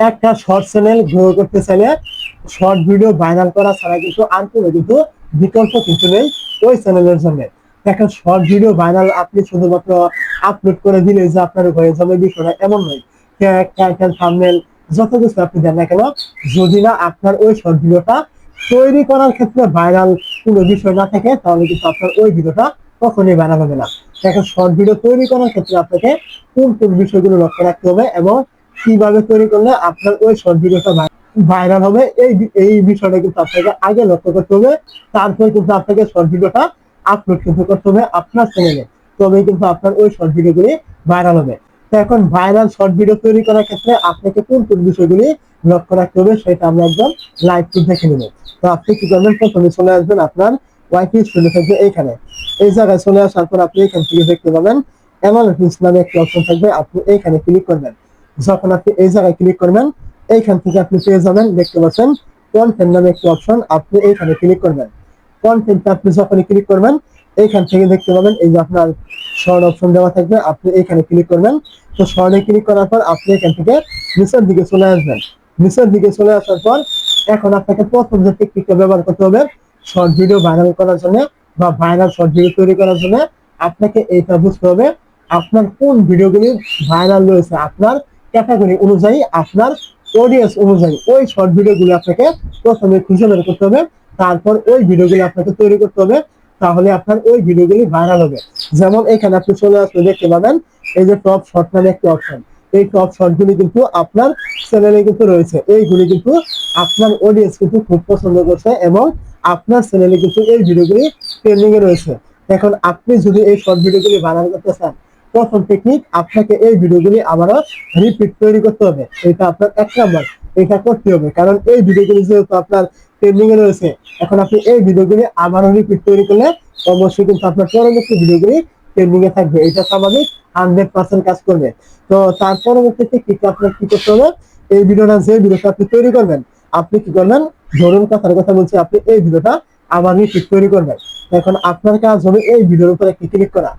একটা short channel grow করতে চাইলে শর্ট ভিডিও ভাইরাল করা ছাড়া কিন্তু আর কোনো কিন্তু বিকল্প কিন্তু নেই ওই চ্যানেলের জন্য। একটা শর্ট ভিডিও ভাইরাল আপনি শুধুমাত্র আপলোড করে দিলে যে আপনার হয়ে যাবে, বিষয়টা এমন নয়। টাইটেল থাম্বনেল যত কিছু আপনি দেন না কেন, যদি না আপনার ওই শর্ট ভিডিওটা তৈরি করার ক্ষেত্রে ভাইরাল কোনো বিষয় না থাকে, তাহলে কিন্তু আপনার ওই ভিডিওটা কখনোই ভাইরাল হবে না। এখন শর্ট ভিডিও তৈরি করার ক্ষেত্রে আপনাকে কোন কোন বিষয়গুলো লক্ষ্য রাখতে হবে এবং কীভাবে তৈরি করলে আপনার ওই শর্ট ভাইরাল হবে, এই এই বিষয়টা কিন্তু আপনাকে আগে লক্ষ্য করতে হবে। তারপর কিন্তু আপনাকে শর্ট আপলোড কিন্তু করতে হবে আপনার চ্যানেলে তবে কিন্তু আপনার ওই শর্ট ভিডিওগুলি ভাইরাল হবে। তো এখন ভাইরাল শর্ট ভিডিও তৈরি করার ক্ষেত্রে আপনাকে কোন কোন বিষয়গুলি লক্ষ্য রাখতে হবে সেটা আমরা একদম লাইভ টু দেখে নেব। তো আপনি কি করবেন? প্রথমে চলে আসবেন আপনার ওয়াইফাই স্টুডিও থাকবে এইখানে। এই জায়গায় চলে আসার পর আপনি এখান থেকে দেখতে পাবেন অ্যানালিটিক্স নামে একটি অপশন থাকবে। আপনি এইখানে ক্লিক করবেন। যখন আপনি এই জায়গায় ক্লিক করবেন, এইখান থেকে আপনি পেয়ে যাবেন, দেখতে পাচ্ছেন কন্টেন্ট নামে একটি অপশন আপনি এইখানে ক্লিক করবেন। কন্টেন্ট আপনি যখনই ক্লিক করবেন, এইখান থেকে দেখতে পাবেন এই যে আপনার শর্ট অপশন দেওয়া থাকবে, আপনি এইখানে ক্লিক করবেন। তো শর্টে ক্লিক করার পর আপনি এখান থেকে নিচের দিকে চলে আসবেন। নিচের দিকে চলে আসার পর এখন আপনাকে প্রথম যে টেকনিকটা ব্যবহার করতে হবে শর্ট ভিডিও ভাইরাল করার জন্য বা ভাইরাল শর্ট ভিডিও তৈরি করার জন্য, আপনাকে এইটা বুঝতে হবে, আপনার কোন ভিডিওগুলি ভাইরাল রয়েছে, আপনার ক্যাটাগরি অনুযায়ী আপনার অডিয়েন্স অনুযায়ী ওই শর্ট ভিডিওগুলো আপনাকে প্রথমে খুঁজে বের করতে হবে। তারপর ওই ভিডিওগুলি আপনাকে তৈরি করতে হবে। তাহলে আপনার ওই ভিডিওগুলি ভাইরাল হবে। যেমন এখানে আপনি চলে আসলে দেখতে পাবেন, এই যে টপ শর্ট নামে একটি অপশন এই টপ শর্টগুলি কিন্তু আপনার চ্যানেলে কিন্তু রয়েছে। এইগুলি কিন্তু আপনার অডিয়েন্স কিন্তু খুব পছন্দ করছে এবং আপনার চ্যানেলে কিন্তু এই ভিডিওগুলি ট্রেন্ডিং এ রয়েছে। এখন আপনি যদি এই শর্ট ভিডিওগুলি ভাইরাল করতে চান প্রথম টেকনিক আপনাকে এই ভিডিওগুলি আবারও রিপিট তৈরি করতে হবে। এটা আপনার এক নম্বর এটা করতে হবে। কারণ এই ভিডিওগুলি যেহেতু আপনার ট্রেন্ডিং এ রয়েছে, এখন আপনি এই ভিডিওগুলি আবারও রিপিট তৈরি করলে অবশ্যই কিন্তু আপনার পরবর্তী ভিডিওগুলি ট্রেন্ডিং এ থাকবে। এটা স্বাভাবিক হান্ড্রেড পার্সেন্ট কাজ করবে। তো তার পরবর্তী টেকনিক আপনার কি করতে হবে? এই ভিডিওটা, যে ভিডিওটা আপনি তৈরি করবেন, আপনি কি করবেন? ধরুন কথার কথা বলছি, আপনি এই ভিডিওটা আবার রিপিট তৈরি করবেন। এখন আপনার কাজ হবে এই ভিডিওর উপরে ক্লিক করা।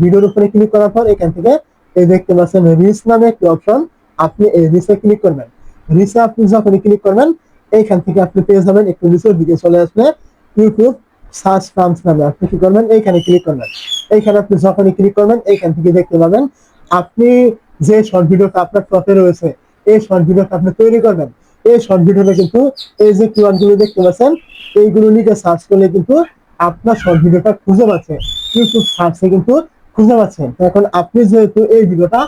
ভিডিওর উপরে ক্লিক করার পর এখান থেকে এই দেখতে পাচ্ছেন রিস নামে একটি অপশন আপনি এই রিসে ক্লিক করবেন। রিসে আপনি যখন ক্লিক করবেন, এইখান থেকে আপনি পেয়ে যাবেন একটু নিচের দিকে চলে আসবে ইউটিউব সার্চ ফার্মস নামে। আপনি কি করবেন? এইখানে ক্লিক করবেন। এইখানে আপনি যখনই ক্লিক করবেন, এইখান থেকে দেখতে পাবেন আপনি যে শর্ট ভিডিওটা আপনার টপে রয়েছে, এই শর্ট ভিডিওটা আপনি তৈরি করবেন। এই শর্ট ভিডিওটা কিন্তু এই যে কিওয়ার্ডগুলো দেখতে পাচ্ছেন, এইগুলো লিখে সার্চ করলে কিন্তু আপনার শর্ট ভিডিওটা খুঁজে পাচ্ছে। ইউটিউব সার্চে কিন্তু খুঁজে পাচ্ছেন। তো এখন আপনি যেহেতু এই ভিডিওটা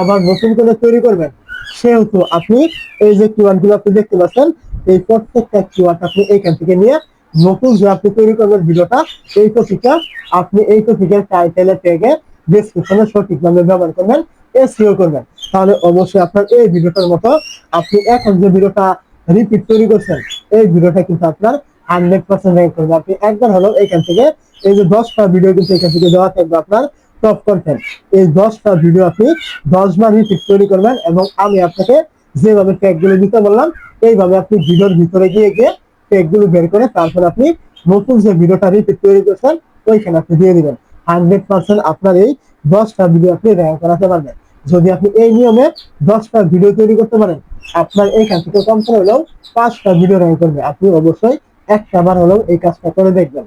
আবার নতুন করে তৈরি করবেন, সেহেতু আপনি এই যে কিওয়ার্ডগুলো আপনি দেখতে পাচ্ছেন, এই প্রত্যেকটা কিওয়ার্ড আপনি এইখান থেকে নিয়ে নতুন যে আপনি তৈরি করবেন ভিডিওটা, এই টপিকটা আপনি এই টপিকের টাইটেলে ট্যাগে ডেসক্রিপশনে সঠিক নামে ব্যবহার করবেন এসইও করবেন। তাহলে অবশ্যই আপনার এই ভিডিওটার মতো আপনি এখন যে ভিডিওটা রিপিট তৈরি করছেন, এই ভিডিওটা কিন্তু আপনার হান্ড্রেড পার্সেন্ট র্যাঙ্ক করবে। আপনি একবার হলেও এখান থেকে এই যে দশটা ভিডিও কিন্তু এখান থেকে দেওয়া থাকবে আপনার টপ কন্টেন্ট এই দশটা ভিডিও আপনি দশ বার রিপিট তৈরি করবেন এবং আমি আপনাকে যেভাবে ট্যাগগুলো দিতে বললাম, এইভাবে আপনি ভিডিওর ভিতরে গিয়ে গিয়ে ট্যাগগুলো বের করে তারপর আপনি নতুন যে ভিডিওটা রিপিট তৈরি করছেন, ওইখানে আপনি দিয়ে দিবেন। হান্ড্রেড পার্সেন্ট আপনার এই দশটা ভিডিও আপনি র্যাঙ্ক করাতে পারবেন। যদি আপনি এই নিয়মে দশটা ভিডিও তৈরি করতে পারেন, আপনার এইখান থেকে কম করে হলেও পাঁচটা ভিডিও র্যাঙ্ক করবে। আপনি অবশ্যই একটা বার হলেও এই কাজটা করে দেখবেন।